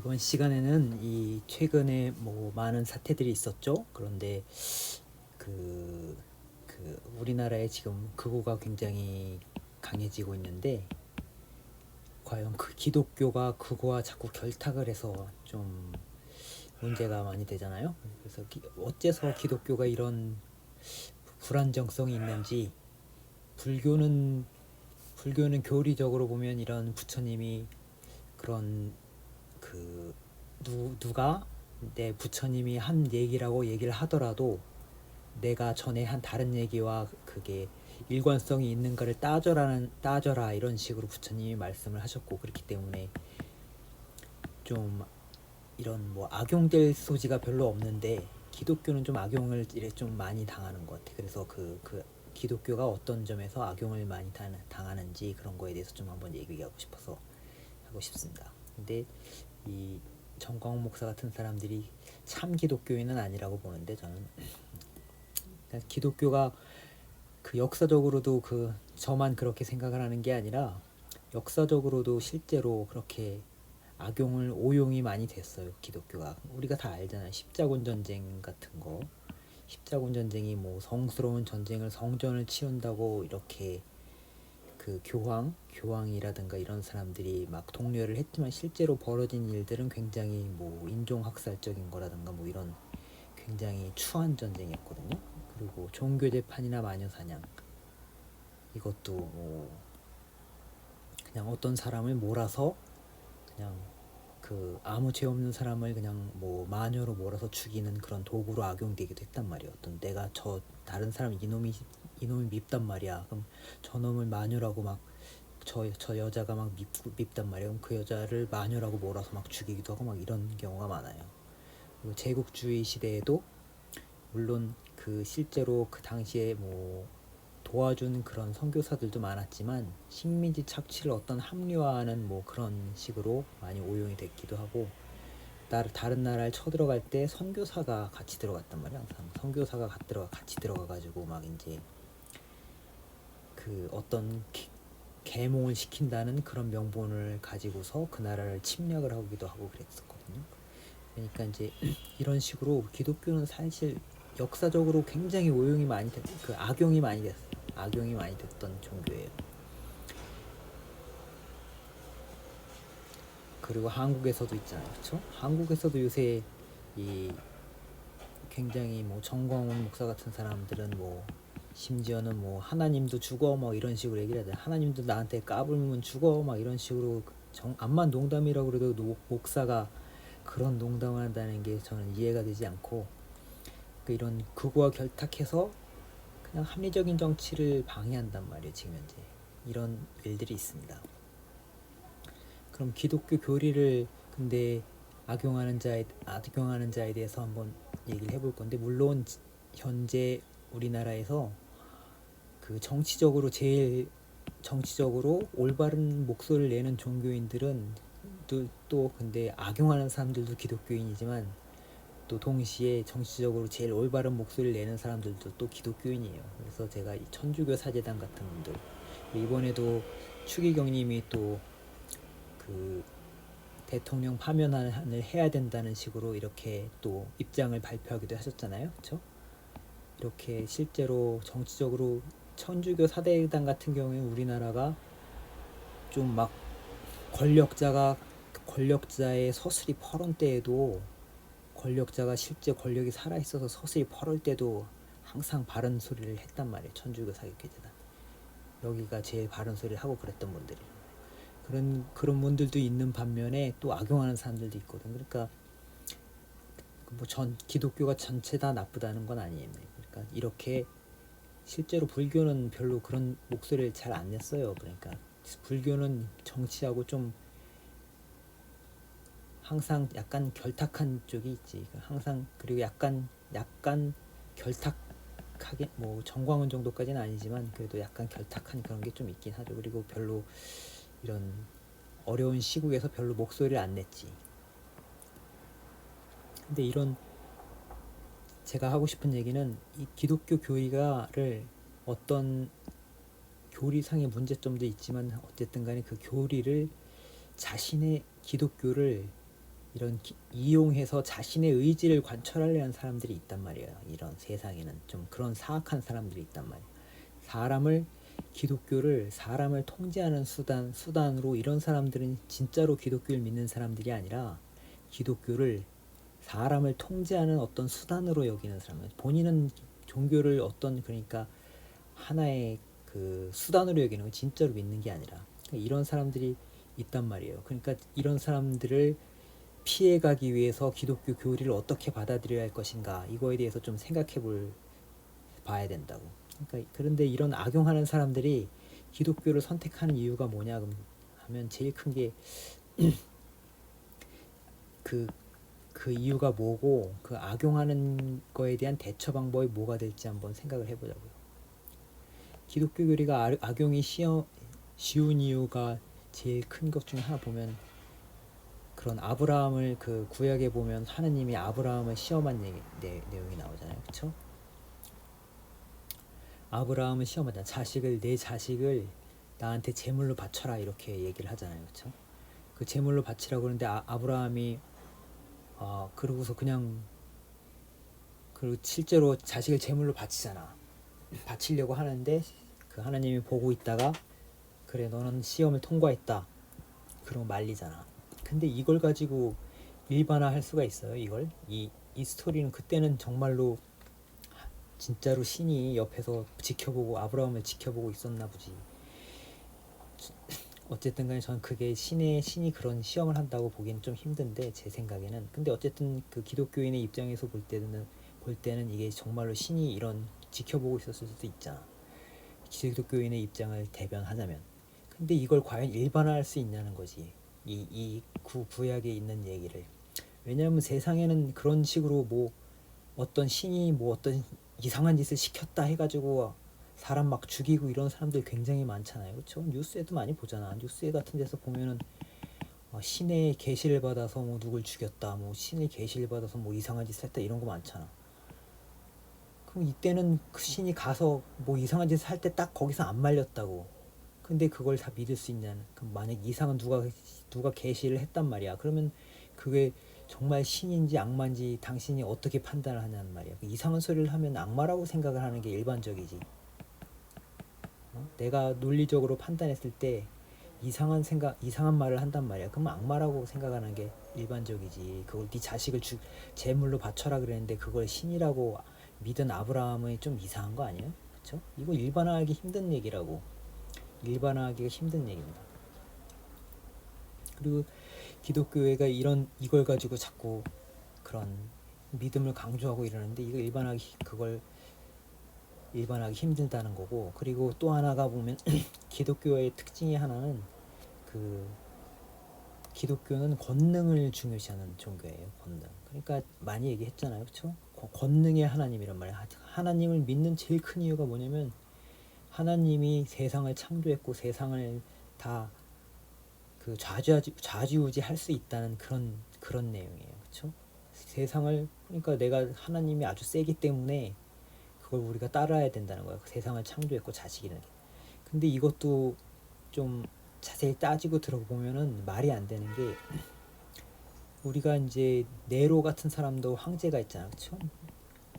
이번 시간에는 이 최근에 뭐 많은 사태들이 있었죠. 그런데 그, 그 우리나라에 지금 극우가 굉장히 강해지고 있는데 과연 그 기독교가 극우와 자꾸 결탁을 해서 좀 문제가 많이 되잖아요. 그래서 기, 어째서 기독교가 이런 불안정성이 있는지 불교는 불교는 교리적으로 보면 이런 부처님이 그런 그 누, 누가 내 부처님이 한 얘기라고 얘기를 하더라도 내가 전에 한 다른 얘기와 그게 일관성이 있는가를 따져라는 따져라 이런 식으로 부처님이 말씀을 하셨고 그렇기 때문에 좀 이런 뭐 악용될 소지가 별로 없는데 기독교는 좀 악용을 이래 좀 많이 당하는 것 같아. 그래서 그, 그 기독교가 어떤 점에서 악용을 많이 당- 당하는지 그런 거에 대해서 좀 한번 얘기하고 싶어서 하고 싶습니다. 근데 이 정광훈 목사 같은 사람들이 참 기독교인은 아니라고 보는데 저는. 그냥 기독교가 그 역사적으로도 그 저만 그렇게 생각을 하는 게 아니라 역사적으로도 실제로 그렇게 악용을 오용이 많이 됐어요 기독교가. 우리가 다 알잖아요. 십자군 전쟁 같은 거. 십자군 전쟁이 뭐 성스러운 전쟁을 성전을 치운다고 이렇게 그 교황 교황이라든가 이런 사람들이 막 독려를 했지만 실제로 벌어진 일들은 굉장히 뭐 인종 학살적인 거라든가 뭐 이런 굉장히 추한 전쟁이었거든요 그리고 종교 재판이나 마녀 사냥 이것도 뭐 그냥 어떤 사람을 몰아서 그냥 그 아무 죄 없는 사람을 그냥 뭐 마녀로 몰아서 죽이는 그런 도구로 악용되기도 했단 말이에요. 어떤 내가 저 다른 사람 이놈이 이놈이 밉단 말이야. 그럼 저놈을 마녀라고 막 저 저 여자가 막 밉고 밉단 말이에요. 그럼 그 여자를 마녀라고 몰아서 막 죽이기도 하고 막 이런 경우가 많아요. 그리고 제국주의 시대에도 물론 그 실제로 그 당시에 뭐 도와준 그런 선교사들도 많았지만 식민지 착취를 어떤 합리화하는 뭐 그런 식으로 많이 오용이 됐기도 하고 나 다른 나라를 쳐들어갈 때 선교사가 같이 들어갔단 말이야 항상 선교사가 같이 들어가 가지고 막 이제 그 어떤 개- 계몽을 시킨다는 그런 명분을 가지고서 그 나라를 침략을 하기도 하고 그랬었거든요. 그러니까 이제 이런 식으로 기독교는 사실 역사적으로 굉장히 오용이 많이 됐, 그 악용이 많이 됐어요. 악용이 많이 됐던 종교예요. 그리고 한국에서도 있잖아요, 그렇죠? 한국에서도 요새 이 굉장히 뭐 정광훈 목사 같은 사람들은 뭐 심지어는 뭐 하나님도 죽어 막 이런 식으로 얘기를 하잖아요. 하나님도 나한테 까불면 죽어 막 이런 식으로 정 암만 농담이라고 그래도 노- 목사가 그런 농담을 한다는 게 저는 이해가 되지 않고 그 이런 극우와 결탁해서 그냥 합리적인 정치를 방해한단 말이에요 지금 현재 이런 일들이 있습니다. 그럼 기독교 교리를 근데 악용하는 자에 악용하는 자에 대해서 한번 얘기를 해볼 건데 물론 지- 현재 우리나라에서 그 정치적으로 제일 정치적으로 올바른 목소리를 내는 종교인들은 또, 또 근데 악용하는 사람들도 기독교인이지만 또 동시에 정치적으로 제일 올바른 목소리를 내는 사람들도 또 기독교인이에요. 그래서 제가 이 천주교 사제단 같은 분들 이번에도 추기경님이 또 그 대통령 파면을 해야 된다는 식으로 이렇게 또 입장을 발표하기도 하셨잖아요. 그렇죠? 이렇게 실제로 정치적으로 천주교 사대단 같은 경우에 우리나라가 좀 막 권력자가 권력자의 서슬이 퍼런 때에도 권력자가 실제 권력이 살아 있어서 서슬이 퍼럴 때도 항상 바른 소리를 했단 말이에요. 천주교 사교계재단 여기가 제일 바른 소리를 하고 그랬던 분들이 그런 그런 분들도 있는 반면에 또 악용하는 사람들도 있거든. 그러니까 뭐 전 기독교가 전체 다 나쁘다는 건 아니에요. 그러니까 이렇게 실제로 불교는 별로 그런 목소리를 잘 안 냈어요. 그러니까 불교는 정치하고 좀 항상 약간 결탁한 쪽이 있지. 항상 그리고 약간 약간 결탁하게 뭐 정광훈 정도까지는 아니지만 그래도 약간 결탁한 그런 게 좀 있긴 하죠. 그리고 별로 이런 어려운 시국에서 별로 목소리를 안 냈지. 근데 이런 제가 하고 싶은 얘기는 이 기독교 교리가를 어떤 교리상의 문제점도 있지만 어쨌든 간에 그 교리를 자신의 기독교를 이런 기- 이용해서 자신의 의지를 관철하려는 사람들이 있단 말이에요. 이런 세상에는 좀 그런 사악한 사람들이 있단 말이에요. 사람을 기독교를 사람을 통제하는 수단 수단으로 이런 사람들은 진짜로 기독교를 믿는 사람들이 아니라 기독교를 사람을 통제하는 어떤 수단으로 여기는 사람들. 본인은 종교를 어떤 그러니까 하나의 그 수단으로 여기는 거 진짜로 믿는 게 아니라 그러니까 이런 사람들이 있단 말이에요. 그러니까 이런 사람들을 피해가기 위해서 기독교 교리를 어떻게 받아들여야 할 것인가 이거에 대해서 좀 생각해 볼 봐야 된다고. 그러니까 그런데 이런 악용하는 사람들이 기독교를 선택하는 이유가 뭐냐 하면 제일 큰 게 그 그 이유가 뭐고 그 악용하는 거에 대한 대처 방법이 뭐가 될지 한번 생각을 해보자고요. 기독교 교리가 아- 악용이 쉬어, 쉬운 이유가 제일 큰 것 중에 하나 보면 그런 아브라함을 그 구약에 보면 하느님이 아브라함을 시험한 얘기, 내, 내용이 나오잖아요, 그렇죠? 아브라함을 시험하자 자식을 내 자식을 나한테 제물로 바쳐라 이렇게 얘기를 하잖아요, 그렇죠? 그 제물로 바치라고 그러는데 아, 아브라함이 아 그러고서 그냥 그 실제로 자식을 제물로 바치잖아. 바치려고 하는데 그 하나님이 보고 있다가 그래 너는 시험을 통과했다. 그러고 말리잖아. 근데 이걸 가지고 일반화할 수가 있어요. 이걸 이 이 스토리는 그때는 정말로 진짜로 신이 옆에서 지켜보고 아브라함을 지켜보고 있었나 보지. 어쨌든 간에 저는 그게 신의 신이 그런 시험을 한다고 보기엔 좀 힘든데 제 생각에는 근데 어쨌든 그 기독교인의 입장에서 볼 때는 볼 때는 이게 정말로 신이 이런 지켜보고 있었을 수도 있잖아. 기독교인의 입장을 대변하자면. 근데 이걸 과연 일반화할 수 있냐는 거지. 이 이 구 구약에 있는 얘기를. 왜냐하면 세상에는 그런 식으로 뭐 어떤 신이 뭐 어떤 이상한 짓을 시켰다 해가지고 사람 막 죽이고 이런 사람들 굉장히 많잖아요. 그렇죠? 뉴스에도 많이 보잖아. 뉴스에 같은 데서 보면은 어, 신의 계시를 받아서 뭐 누굴 죽였다, 뭐 신의 계시를 받아서 뭐 이상한 짓을 했다 이런 거 많잖아. 그럼 이때는 그 신이 가서 뭐 이상한 짓을 할 때 딱 거기서 안 말렸다고. 근데 그걸 다 믿을 수 있냐는. 그럼 만약 이상한 누가 누가 계시를 했단 말이야. 그러면 그게 정말 신인지 악마인지 당신이 어떻게 판단을 하냐는 말이야. 그 이상한 소리를 하면 악마라고 생각을 하는 게 일반적이지. 어? 내가 논리적으로 판단했을 때 이상한 생각, 이상한 말을 한단 말이야. 그러면 악마라고 생각하는 게 일반적이지. 그걸 네 자식을 주, 제물로 바쳐라 그랬는데 그걸 신이라고 믿은 아브라함이 좀 이상한 거 아니에요? 그렇죠? 이거 일반화하기 힘든 얘기라고. 일반화하기가 힘든 얘기입니다. 그리고 기독교회가 이런 이걸 가지고 자꾸 그런 믿음을 강조하고 이러는데 이거 일반하기 그걸 일반하기 힘들다는 거고 그리고 또 하나가 보면 기독교의 특징이 하나는 그 기독교는 권능을 중요시하는 종교예요 권능 그러니까 많이 얘기했잖아요 그렇죠 권능의 하나님이란 말이야 하나님을 믿는 제일 큰 이유가 뭐냐면 하나님이 세상을 창조했고 세상을 다 그 좌지우지 좌지우지 할 수 있다는 그런 그런 내용이에요. 그렇죠? 세상을 그러니까 내가 하나님이 아주 세기 때문에 그걸 우리가 따라야 된다는 거야. 세상을 창조했고 자식이는. 근데 이것도 좀 자세히 따지고 들어보면은 말이 안 되는 게 우리가 이제 네로 같은 사람도 황제가 있잖아. 그렇죠?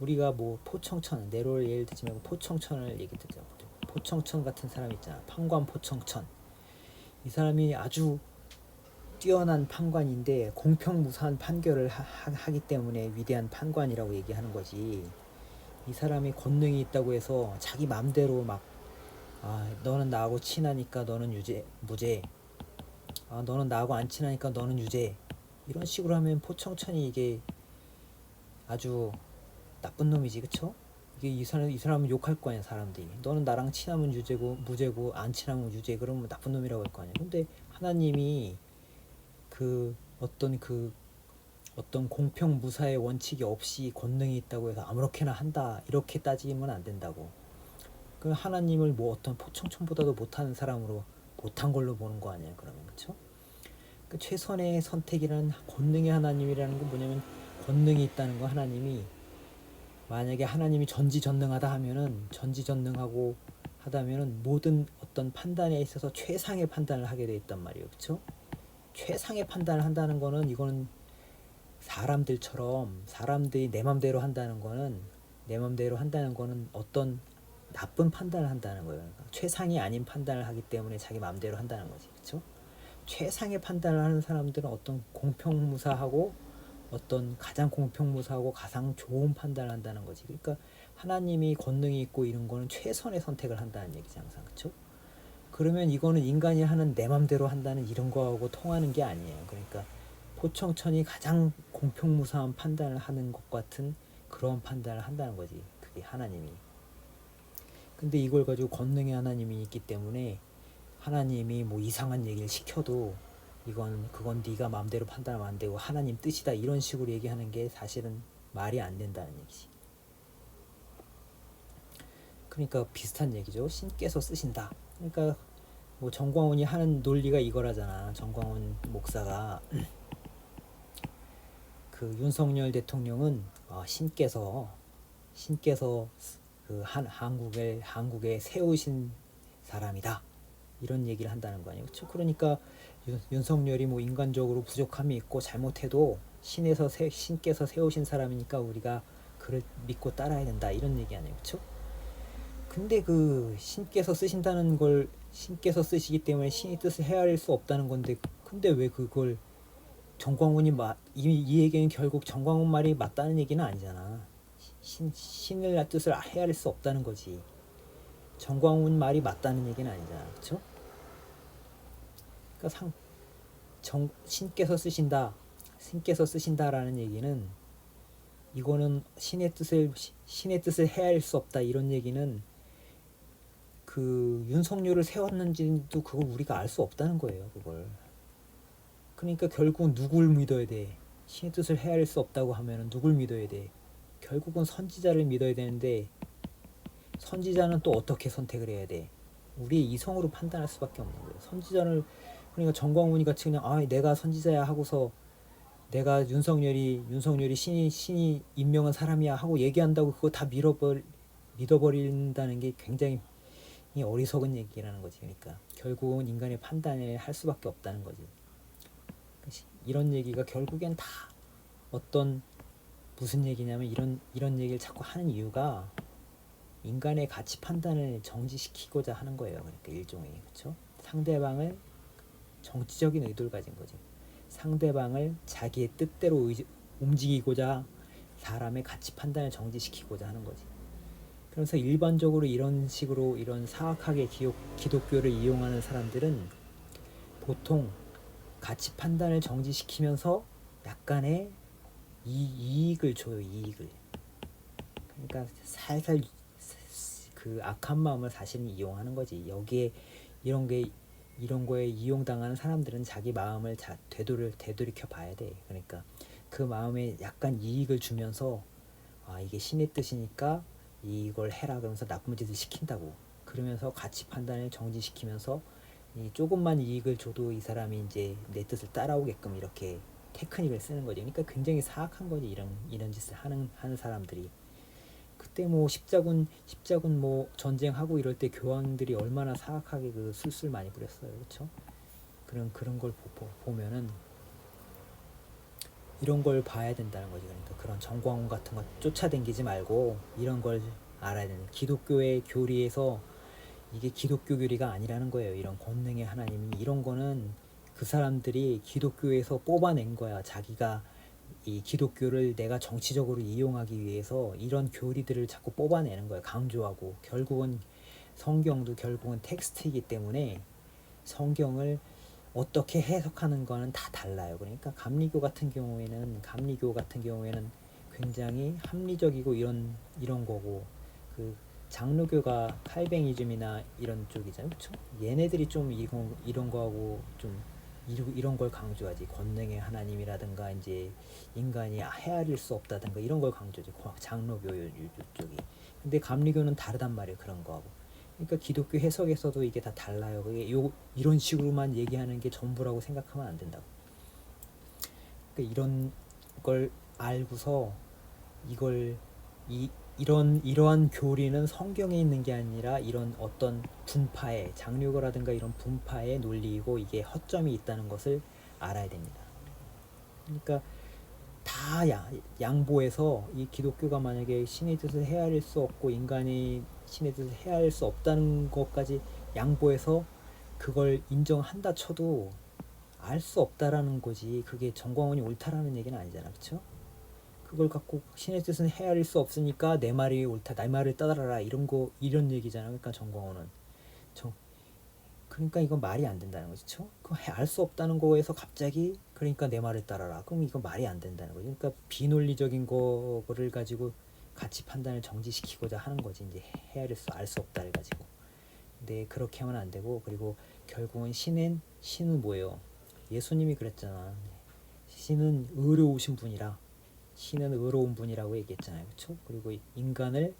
우리가 뭐 포청천 네로를 예를 들지 말고 포청천을 얘기 듣자. 포청천 같은 사람 있잖아. 판관 포청천. 이 사람이 아주 뛰어난 판관인데 공평무사한 판결을 하, 하, 기 때문에 위대한 판관이라고 얘기하는 거지. 이 사람이 권능이 있다고 해서 자기 맘대로 막 아, 너는 나하고 친하니까 너는 유죄, 무죄. 아, 너는 나하고 안 친하니까 너는 유죄. 이런 식으로 하면 포청천이 이게 아주 나쁜 놈이지, 그쵸? 이게 이 사람 이 사람은 욕할 거 아니야 사람들이 너는 나랑 친하면 유죄고 무죄고 안 친하면 유죄 그러면 나쁜 놈이라고 할 거 아니야 근데 하나님이 그 어떤 그 어떤 공평 무사의 원칙이 없이 권능이 있다고 해서 아무렇게나 한다 이렇게 따지면 안 된다고 그 하나님을 뭐 어떤 포청천보다도 못하는 사람으로 못한 걸로 보는 거 아니야 그러면 그쵸 그 최선의 선택이라는 권능의 하나님이라는 건 뭐냐면 권능이 있다는 거 하나님이 만약에 하나님이 전지전능하다 하면은 전지전능하고 하다면은 모든 어떤 판단에 있어서 최상의 판단을 하게 돼 있단 말이에요. 그렇죠? 최상의 판단을 한다는 거는 이거는 사람들처럼 사람들이 내 맘대로 한다는 거는 내 맘대로 한다는 거는 어떤 나쁜 판단을 한다는 거예요. 그러니까 최상이 아닌 판단을 하기 때문에 자기 맘대로 한다는 거지, 그렇죠? 최상의 판단을 하는 사람들은 어떤 공평무사하고 어떤 가장 공평무사하고 가장 좋은 판단을 한다는 거지. 그러니까 하나님이 권능이 있고 이런 거는 최선의 선택을 한다는 얘기지 항상, 그렇죠? 그러면 이거는 인간이 하는 내 맘대로 한다는 이런 거하고 통하는 게 아니에요. 그러니까 포청천이 가장 공평무사한 판단을 하는 것 같은 그런 판단을 한다는 거지. 그게 하나님이. 근데 이걸 가지고 권능의 하나님이 있기 때문에 하나님이 뭐 이상한 얘기를 시켜도 이건 그건 네가 마음대로 판단하면 안 되고 하나님 뜻이다 이런 식으로 얘기하는 게 사실은 말이 안 된다는 얘기지. 그러니까 비슷한 얘기죠. 신께서 쓰신다. 그러니까 뭐 정광훈이 하는 논리가 이거라잖아. 정광훈 목사가 그 윤석열 대통령은 어, 신께서 신께서 그 한 한국을 한국에 세우신 사람이다 이런 얘기를 한다는 거 아니에요. 그렇죠? 그러니까 윤, 윤석열이 뭐 인간적으로 부족함이 있고 잘못해도 신에서 세, 신께서 세우신 사람이니까 우리가 그를 믿고 따라야 된다 이런 얘기 아니에요. 그렇죠? 근데 그 신께서 쓰신다는 걸 신께서 쓰시기 때문에 신의 뜻을 헤아릴 수 없다는 건데 근데 왜 그걸 정광훈이 마, 이, 이 얘기는 결국 정광훈 말이 맞다는 얘기는 아니잖아. 신, 신의 뜻을 헤아릴 수 없다는 거지. 정광훈 말이 맞다는 얘기는 아니잖아. 그렇죠? 그러니까 상, 정, 신께서 쓰신다. 신께서 쓰신다라는 얘기는 이거는 신의 뜻을 신의 뜻을 헤아릴 수 없다 이런 얘기는 그 윤석열을 세웠는지도 그걸 우리가 알 수 없다는 거예요. 그걸. 그러니까 결국 누굴 믿어야 돼? 신의 뜻을 헤아릴 수 없다고 하면은 누굴 믿어야 돼? 결국은 선지자를 믿어야 되는데 선지자는 또 어떻게 선택을 해야 돼? 우리의 이성으로 판단할 수밖에 없는 거예요. 선지자를 그러니까 정광훈이 같이 그냥 아 내가 선지자야 하고서 내가 윤석열이 윤석열이 신이 신이 임명한 사람이야 하고 얘기한다고 그거 다 밀어버 믿어버린다는 게 굉장히 어리석은 얘기라는 거지. 그러니까 결국은 인간의 판단을 할 수밖에 없다는 거지. 이런 얘기가 결국엔 다 어떤 무슨 얘기냐면 이런 이런 얘기를 자꾸 하는 이유가 인간의 가치 판단을 정지시키고자 하는 거예요. 그러니까 일종의 그렇죠? 상대방을 정치적인 의도를 가진 거지. 상대방을 자기의 뜻대로 의, 움직이고자 사람의 가치 판단을 정지시키고자 하는 거지. 그래서 일반적으로 이런 식으로 이런 사악하게 기독, 기독교를 이용하는 사람들은 보통 가치 판단을 정지시키면서 약간의 이, 이익을 줘요 이익을. 그러니까 살살 그 악한 마음을 사실은 이용하는 거지. 여기에 이런 게 이런 거에 이용당하는 사람들은 자기 마음을 자, 되돌을 되돌이켜 봐야 돼. 그러니까 그 마음에 약간 이익을 주면서 아 이게 신의 뜻이니까 이걸 해라 그러면서 나쁜 짓을 시킨다고. 그러면서 가치 판단을 정지시키면서 이 조금만 이익을 줘도 이 사람이 이제 내 뜻을 따라오게끔 이렇게 테크닉을 쓰는 거죠. 그러니까 굉장히 사악한 거지 이런 이런 짓을 하는 하는 사람들이. 그때 뭐 십자군 십자군 뭐 전쟁하고 이럴 때 교황들이 얼마나 사악하게 그 술술 많이 부렸어요, 그렇죠? 그런 그런 걸 보, 보면은 이런 걸 봐야 된다는 거지. 그러니까 그런 정광훈 같은 거 쫓아다니지 말고 이런 걸 알아야 되는 기독교의 교리에서 이게 기독교 교리가 아니라는 거예요. 이런 권능의 하나님이 이런 거는 그 사람들이 기독교에서 뽑아낸 거야. 자기가 이 기독교를 내가 정치적으로 이용하기 위해서 이런 교리들을 자꾸 뽑아내는 거야. 강조하고 결국은 성경도 결국은 텍스트이기 때문에 성경을 어떻게 해석하는 거는 다 달라요. 그러니까 감리교 같은 경우에는 감리교 같은 경우에는 굉장히 합리적이고 이런 이런 거고 그 장로교가 칼뱅이즘이나 이런 쪽이잖아요. 그렇죠? 얘네들이 좀 이런 이런 거하고 좀 이런 걸 강조하지. 권능의 하나님이라든가 이제 인간이 헤아릴 수 없다든가 이런 걸 강조하지. 장로교 쪽이. 근데 감리교는 다르단 말이에요 그런 거하고. 그러니까 기독교 해석에서도 이게 다 달라요. 그게 요 이런 식으로만 얘기하는 게 전부라고 생각하면 안 된다고. 그러니까 이런 걸 알고서 이걸 이 이런 이러한 교리는 성경에 있는 게 아니라 이런 어떤 분파의 장류거라든가 이런 분파의 논리이고 이게 허점이 있다는 것을 알아야 됩니다. 그러니까 다 양보해서 이 기독교가 만약에 신의 뜻을 헤아릴 수 없고 인간이 신의 뜻을 헤아릴 수 없다는 것까지 양보해서 그걸 인정한다 쳐도 알 수 없다라는 거지 그게 정광훈이 옳다라는 얘기는 아니잖아 그쵸? 그걸 갖고 신의 뜻은 헤아릴 수 없으니까 내 말이 옳다 내 말을 따라라 이런 거 이런 얘기잖아 그러니까 정광훈은 정 그러니까 이건 말이 안 된다는 거죠 그쵸? 그알 수 없다는 거에서 갑자기 그러니까 내 말을 따라라. 그럼 이건 말이 안 된다는 거죠 그러니까 비논리적인 거를 가지고 가치 판단을 정지시키고자 하는 거지. 이제 헤아릴 수 알 수 없다를 가지고. 근데 그렇게 하면 안 되고 그리고 결국은 신은 신은 뭐예요? 예수님이 그랬잖아. 신은 의로우신 분이라 신은 의로운 분이라고 얘기했잖아요 그렇죠 그리고 인간을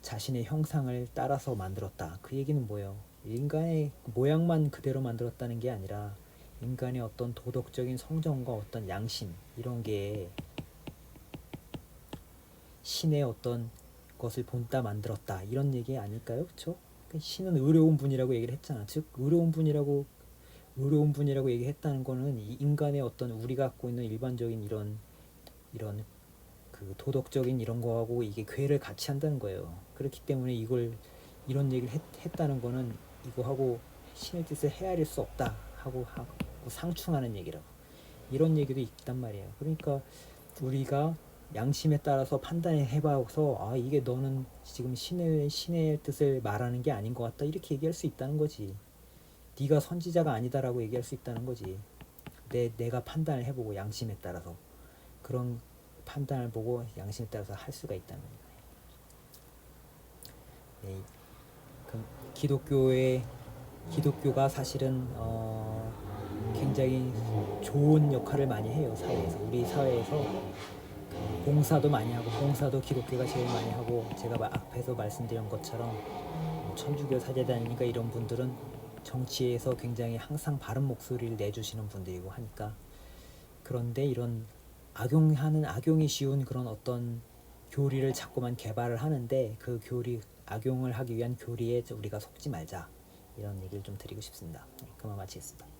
자신의 형상을 따라서 만들었다 그 얘기는 뭐예요 인간의 모양만 그대로 만들었다는 게 아니라 인간의 어떤 도덕적인 성정과 어떤 양심 이런 게 신의 어떤 것을 본따 만들었다 이런 얘기 아닐까요? 그렇죠? 신은 의로운 분이라고 얘기를 했잖아. 즉 의로운 분이라고 의로운 분이라고 얘기했다는 거는 이 인간의 어떤 우리가 갖고 있는 일반적인 이런 이런 그 도덕적인 이런 거하고 이게 괴를 같이 한다는 거예요. 그렇기 때문에 이걸 이런 얘기를 했, 했다는 거는 이거하고 신의 뜻을 헤아릴 수 없다 하고 하고 상충하는 얘기라고 이런 얘기도 있단 말이에요. 그러니까 우리가 양심에 따라서 판단해 해봐서 아 이게 너는 지금 신의 신의 뜻을 말하는 게 아닌 것 같다 이렇게 얘기할 수 있다는 거지. 네가 선지자가 아니다라고 얘기할 수 있다는 거지. 내 내가 판단을 해보고 양심에 따라서 그런 판단을 보고 양심에 따라서 할 수가 거예요. 네, 그 기독교의 기독교가 사실은 어, 굉장히 좋은 역할을 많이 해요 사회에서 우리 사회에서 봉사도 많이 하고 봉사도 기독교가 제일 많이 하고 제가 마- 앞에서 말씀드린 것처럼 뭐 천주교 사제단이니까 이런 분들은 정치에서 굉장히 항상 바른 목소리를 내주시는 분들이고 하니까 그런데 이런 악용하는 악용이 쉬운 그런 어떤 교리를 자꾸만 개발을 하는데 그 교리 악용을 하기 위한 교리에 우리가 속지 말자 이런 얘기를 좀 드리고 싶습니다. 네, 그만 마치겠습니다.